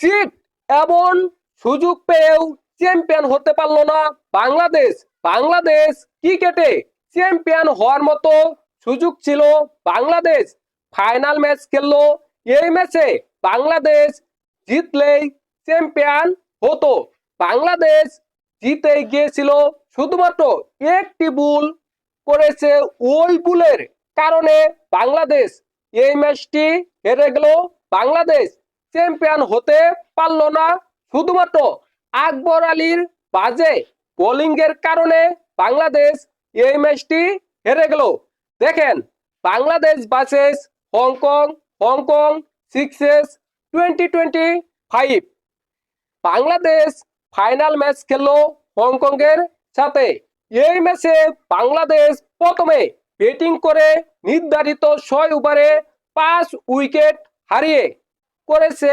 Seat এমন সুযোগ পেয়েও চ্যাম্পিয়ন হতে পারল না বাংলাদেশ। বাংলাদেশ ক্রিকেটে চ্যাম্পিয়ন হওয়ার মতো সুযোগ ছিল বাংলাদেশ। ফাইনাল ম্যাচ খেললো, এই ম্যাচে বাংলাদেশ জিতলেই চ্যাম্পিয়ন হতো। বাংলাদেশ জিতে গিয়েছিল, শুধুমাত্র একটি ভুল করেছে ওই ভুলের কারণে বাংলাদেশ। এই ম্যাচটি হেরে গেল বাংলাদেশ। চ্যাম্পিয়ন হতে পারল না। শুধুমাত্র আকবর আলীর বাজে বোলিং এর কারণে বাংলাদেশ এই ম্যাচটি হেরে গেল। দেখেন, Bangladesh buses Hong Kong Hong Kong sixes twenty twenty five Bangladesh final match খেললো হংকং এর সাথে। এই ম্যাচে বাংলাদেশ প্রথমে ব্যাটিং করে নির্ধারিত ছয় ওভারে পাঁচ উইকেট হারিয়ে করেছে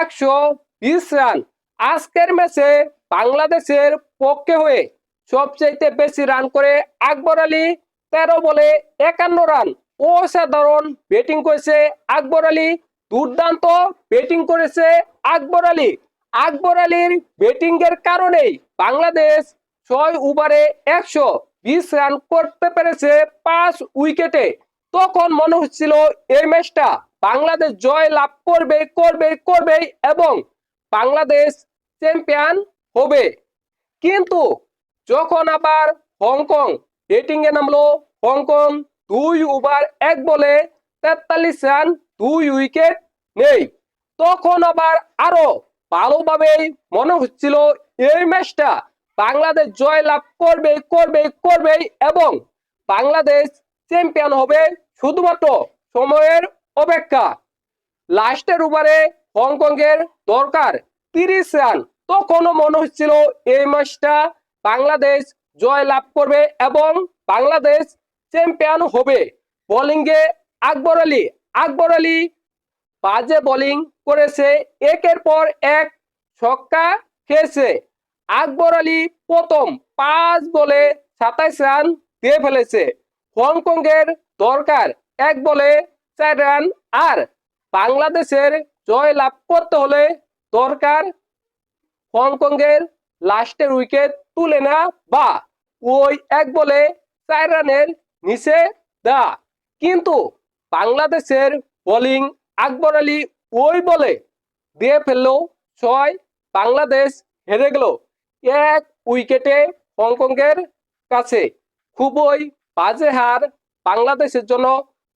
একশো বিশ রান আজকের ম্যাচে বাংলাদেশের পক্ষে হয়ে সবচাইতে বেশি রান করে আকবর আলী, তেরো বলে একান্ন রান। অসাধারণ ব্যাটিং করেছে আকবর আলী, দুর্দান্ত ব্যাটিং করেছে আকবর আলী। আকবর আলীর ব্যাটিং এর কারণেই বাংলাদেশ ছয় ওভারে একশো বিশ রান করতে পেরেছে পাঁচ উইকেটে। তখন মনে হচ্ছিল এই ম্যাচটা বাংলাদেশ জয় লাভ করবে করবে করবে এবং বাংলাদেশ চ্যাম্পিয়ন হবে। কিন্তু যখন আবার হংকং এ নামলো, হংকং দুই ওভার এক বলে তেতাল্লিশ রান, দুই উইকেট নেই। তখন আবার আরও ভালোভাবেই মনে হচ্ছিল এই ম্যাচটা। বাংলাদেশ জয় লাভ করবে করবে করবে এবং বাংলাদেশ চ্যাম্পিয়ন হবে শুধুমাত্র সময়ের অপেক্ষা। লাস্টের ওভারে হংকং এর দরকার তিরিশ রান। তখনও মনে হচ্ছিল এই ম্যাচটা বাংলাদেশ জয় লাভ করবে এবং বাংলাদেশ চ্যাম্পিয়ন হবে। বোলিং এ আকবর আলী আকবর আলী বাজে বোলিং করেছে, একের পর এক ছক্কা খেয়েছে। আকবর আলী প্রথম পাঁচ বলে সাতাইশ রান দিয়ে ফেলেছে। হংকং এর দরকার এক বলে চার রান আর বাংলাদেশের জয় লাভ করতে হলে দরকার হংকং এর লাস্টের উইকেট তুলে না বা ওই এক বলে চার রানের নিচে দা কিন্তু বাংলাদেশের বোলিং আকবর আলী ওই বলে দিয়ে ফেলল ছয় বাংলাদেশ হেরে গেল এক উইকেটে হংকং এর কাছে। খুবই বাজে হার বাংলাদেশের জন্য,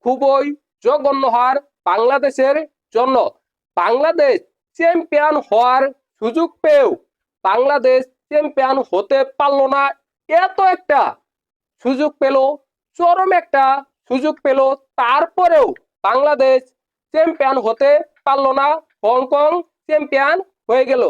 খুবই জঘন্য হার বাংলাদেশের জন্য। বাংলাদেশ চ্যাম্পিয়ন হওয়ার সুযোগ পেয়েও বাংলাদেশ চ্যাম্পিয়ন হতে পারল না। এত একটা সুযোগ পেল, চরম একটা সুযোগ পেল। তারপরেও বাংলাদেশ চ্যাম্পিয়ন হতে পারল না। হংকং চ্যাম্পিয়ন হয়ে গেল।